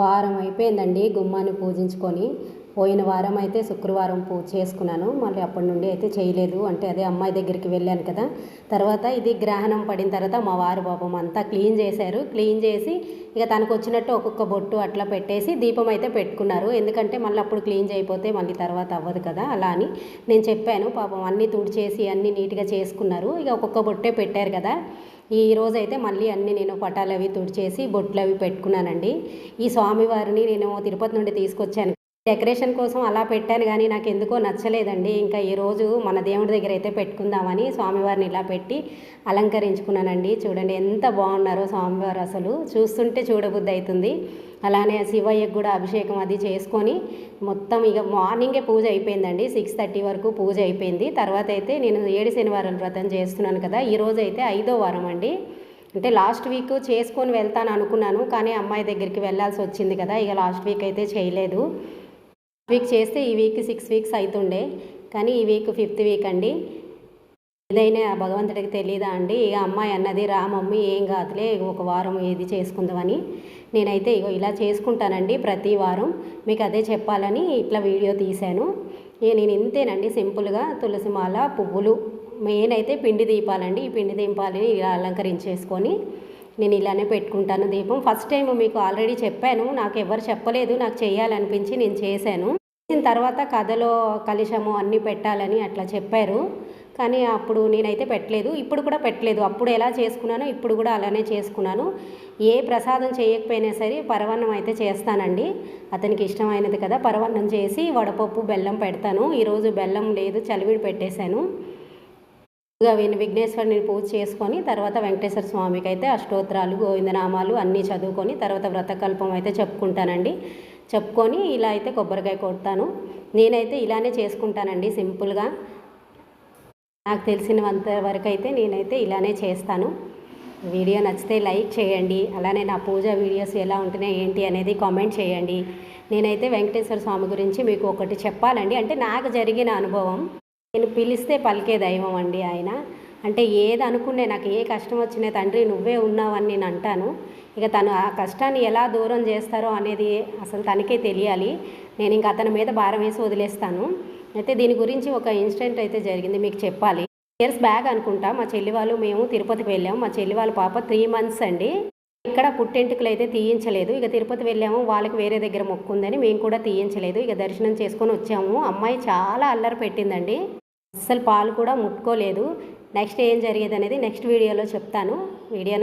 వారం అయిపోయిందండి గుమ్మాన్ని పూజించుకొని. పోయిన వారం అయితే శుక్రవారం పూజ చేసుకున్నాను. మళ్ళీ అప్పటి నుండి అయితే చేయలేదు. అంటే అదే అమ్మాయి దగ్గరికి వెళ్ళాను కదా. తర్వాత ఇది గ్రహణం పడిన తర్వాత మా వారు పాపం అంతా క్లీన్ చేశారు. క్లీన్ చేసి ఇక తనకు వచ్చినట్టు ఒక్కొక్క బొట్టు అట్లా పెట్టేసి దీపం అయితే పెట్టుకున్నారు. ఎందుకంటే మళ్ళీ అప్పుడు క్లీన్ చేయకపోతే మళ్ళీ తర్వాత అవ్వదు కదా. అలా అని నేను చెప్పాను. పాపం అన్నీ తుడిచేసి అన్నీ నీట్గా చేసుకున్నారు. ఇక ఒక్కొక్క బొట్టే పెట్టారు కదా. ఈ రోజైతే అయితే మళ్ళీ అన్నీ నేను పటాలు అవి తుడిచేసి బొట్లు అవి పెట్టుకున్నానండి. ఈ స్వామివారిని నేను తిరుపతి నుండి తీసుకొచ్చాను డెకరేషన్ కోసం అలా పెట్టాను కానీ నాకు ఎందుకో నచ్చలేదండి. ఇంకా ఈరోజు మన దేవుడి దగ్గర అయితే పెట్టుకుందామని స్వామివారిని ఇలా పెట్టి అలంకరించుకున్నానండి. చూడండి ఎంత బాగున్నారో స్వామివారు అసలు. చూస్తుంటే చూడబుద్ధి అవుతుంది. అలానే శివయ్యకు కూడా అభిషేకం అది చేసుకొని మొత్తం ఇక మార్నింగే పూజ అయిపోయిందండి. సిక్స్ థర్టీ వరకు పూజ అయిపోయింది. తర్వాత అయితే నేను ఏడు శనివారం వ్రతం చేస్తున్నాను కదా. ఈరోజు అయితే ఐదో వారం అండి. అంటే లాస్ట్ వీక్ చేసుకొని వెళ్తాను అనుకున్నాను. కానీ అమ్మాయి దగ్గరికి వెళ్ళాల్సి వచ్చింది కదా. ఇక లాస్ట్ వీక్ అయితే చేయలేదు. వీక్ చేస్తే ఈ వీక్ సిక్స్ వీక్స్ అవుతుండే కానీ ఈ వీక్ ఫిఫ్త్ వీక్ అండి. ఏదైనా భగవంతుడికి తెలియదా అండి? ఇక అమ్మాయి అన్నది రా మమ్మీ ఏం కాదులే ఒక వారం ఏది చేసుకుందామని. నేనైతే ఇగో ఇలా చేసుకుంటానండి ప్రతి వారం. మీకు అదే చెప్పాలని ఇట్లా వీడియో తీశాను. ఇక నేను ఇంతేనండి సింపుల్గా తులసి మాల పువ్వులు మెయిన్ అయితే పిండి దీపాలండి. ఈ పిండి దీపాలని ఇలా అలంకరించేసుకొని నేను ఇలానే పెట్టుకుంటాను దీపం. ఫస్ట్ టైం మీకు ఆల్రెడీ చెప్పాను. నాకు ఎవరు చెప్పలేదు. నాకు చేయాలనిపించి నేను చేశాను. చేసిన తర్వాత కథలో కలిశము అన్నీ పెట్టాలని అట్లా చెప్పారు. కానీ అప్పుడు నేనైతే పెట్టలేదు. ఇప్పుడు కూడా పెట్టలేదు. అప్పుడు ఎలా చేసుకున్నానో ఇప్పుడు కూడా అలానే చేసుకున్నాను. ఏ ప్రసాదం చేయకపోయినా సరే పరవన్నం అయితే చేస్తానండి. అతనికి ఇష్టమైనది కదా పరవన్నం చేసి వడపప్పు బెల్లం పెడతాను. ఈరోజు బెల్లం లేదు చలివిడి పెట్టేశాను. ముందుగా విఘ్నేశ్వరుని పూజ చేసుకొని తర్వాత వెంకటేశ్వర స్వామికి అయితే అష్టోత్తరాలు గోవిందనామాలు అన్నీ చదువుకొని తర్వాత వ్రతకల్పం అయితే చెప్పుకుంటానండి. చెప్పుకొని ఇలా అయితే కొబ్బరికాయ కొడతాను. నేనైతే ఇలానే చేసుకుంటానండి సింపుల్గా. నాకు తెలిసినంత వరకు అయితే నేనైతే ఇలానే చేస్తాను. వీడియో నచ్చితే లైక్ చేయండి. అలానే నా పూజ వీడియోస్ ఎలా ఉంటున్నాయి ఏంటి అనేది కామెంట్ చేయండి. నేనైతే వెంకటేశ్వర స్వామి గురించి మీకు ఒకటి చెప్పాలండి. అంటే నాకు జరిగిన అనుభవం. నేను పిలిస్తే పలికే దైవం అండి ఆయన. అంటే ఏది అనుకునే నాకు ఏ కష్టం వచ్చినా తండ్రి నువ్వే ఉన్నావని నేను అంటాను. ఇక తను ఆ కష్టాన్ని ఎలా దూరం చేస్తారో అనేది అసలు తనకే తెలియాలి. నేను ఇంక అతని మీద భారం వేసి వదిలేస్తాను. అయితే దీని గురించి ఒక ఇన్సిడెంట్ అయితే జరిగింది మీకు చెప్పాలి. ఇయర్స్ బ్యాక్ అనుకుంటా మా చెల్లి వాళ్ళు మేము తిరుపతికి వెళ్ళాము. మా చెల్లి వాళ్ళ పాప త్రీ మంత్స్ అండి. ఇక్కడ పుట్టెంటుకలు అయితే తీయించలేదు. ఇక తిరుపతి వెళ్ళాము వాళ్ళకి వేరే దగ్గర మొక్కు ఉందని మేము కూడా తీయించలేదు. ఇక దర్శనం చేసుకొని వచ్చాము. అమ్మాయి చాలా అల్లరి పెట్టిందండి. అస్సలు పాలు కూడా ముట్టుకోలేదు. నెక్స్ట్ ఏం జరిగేది అనేది నెక్స్ట్ వీడియోలో చెప్తాను. వీడియో